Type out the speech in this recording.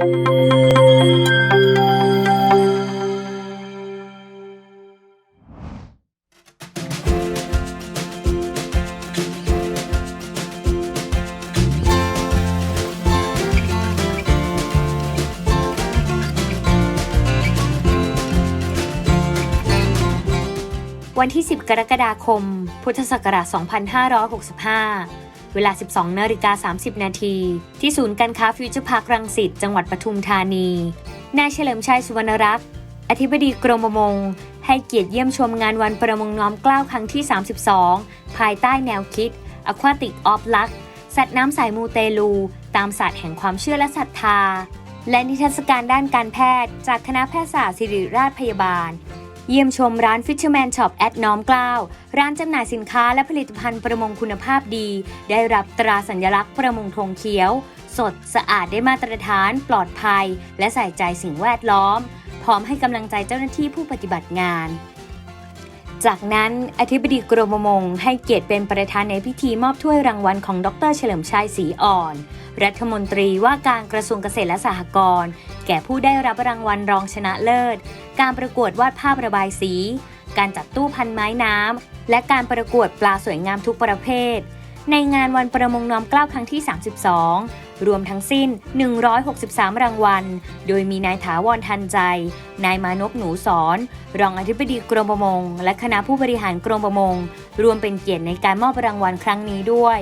วันที่ 10 กรกฎาคม พุทธศักราช 2565 เวลา 12นาฬิกา30 นาที ที่ศูนย์การค้าฟิวเจอร์พาร์ครังสิตจังหวัดปทุมธานี นายเฉลิมชัยสุวรรณรักษ์อธิบดีกรมประมง ให้เกียรติเยี่ยมชมงานวันประมงน้อมเกล้าครั้งที่ 32 ภายใต้แนวคิด Aquatic of Luck สัตว์น้ำสายมูเตลู ตามศาสตร์แห่งความเชื่อและศรัทธา และนิทรรศการด้านการแพทย์ จากคณะแพทยศาสตร์ศิริราชพยาบาล เยี่ยมชมร้าน Fisherman Shop แอดน้อมกล้าว ร้านจำหน่ายสินค้าและผลิตภัณฑ์ประมงคุณภาพดี ได้รับตราสัญลักษณ์ประมงธงเขียว สดสะอาดได้มาตรฐานปลอดภัย และใส่ใจสิ่งแวดล้อม พร้อมให้กำลังใจเจ้าหน้าที่ผู้ปฏิบัติงาน จากนั้นอธิบดีกรมประมงให้เกียรติเป็นประธานในพิธีมอบถ้วยรางวัลของดรเฉลิมชัยศรีอ่อน รัฐมนตรีว่าการกระทรวงเกษตรและสหกรณ์แก่ผู้ได้รับรางวัลรองชนะเลิศ การประกวดวาดภาพระบายสี การจัดตู้พันไม้น้ำและการประกวดปลาสวยงามทุกประเภท ในงานวันประมงน้อมเกล้าครั้งที่ 32 รวมทั้งสิ้น 163 รางวัล โดยมีนายถาวรทันใจ นายมานพหนูสอน รองอธิบดีกรมประมง และคณะผู้บริหารกรมประมง รวมเป็นเกียรติในการมอบรางวัลครั้งนี้ด้วย